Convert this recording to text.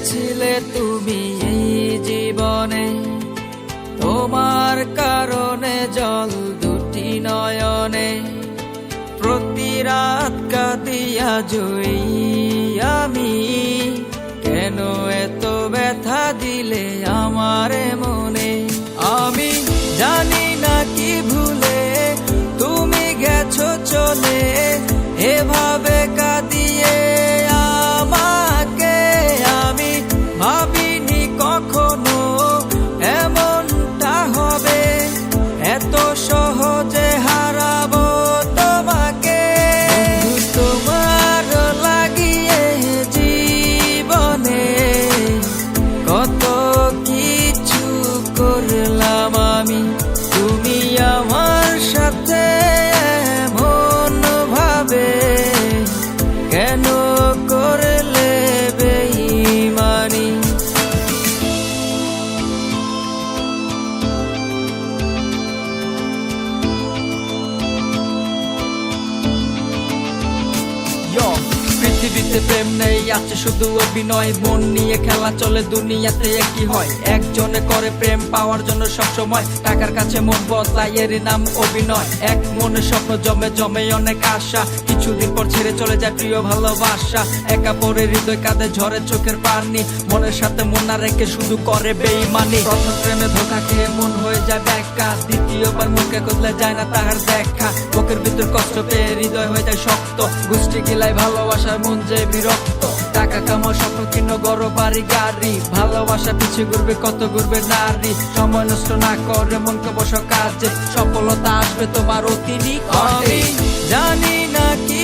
এসেছিলে তুমি এই জীবনে? তোমার কারণে জল দুটি নয়নে প্রতি রাত কাঁদিয়া জয়ী আমি। কেন এত ব্যথা দিলে আমার মনে পৃথিবীতে প্রেম নেই, আছে শুধু অভিনয়, মন নিয়ে খেলা চলে, দুনিয়াতে একই হয়। একজনে করে প্রেম পাওয়ার জন্য সবসময় টাকার কাছে মন বদলাই এরই নাম অভিনয়। এক মনে স্বপ্ন জমে জমে অনেক আশা কিছুদিন পর ছেড়ে চলে যায় প্রিয় ভালোবাসা। একা পরে হৃদয় কাঁদে, ঝরে চোখের পানি। মনের সাথে মন না রেখে শুধু করে বেইমানি। প্রথম প্রেমে ধোকা খেয়ে মন হয়ে যায় ব্যাখ্যা। দ্বিতীয়বার মুখে কদলে যায় না তাহার দেখা। বুকের ভিতর কষ্ট পেয়ে হৃদয় হয়ে যায় শক্ত। গোষ্ঠী গিলায় ভালোবাসার মন যে বিরক্ত। টাকা কামাও, স্বপ্ন কিনো গড় বাড়ি, গাড়ি। ভালোবাসা পিছিয়ে ঘুরবে, কত ঘুরবে নারী। সময় নষ্ট না করে, মনকে বসো কাজে। সফলতা আসবে তোমার অতিরিক্ত জানি না কা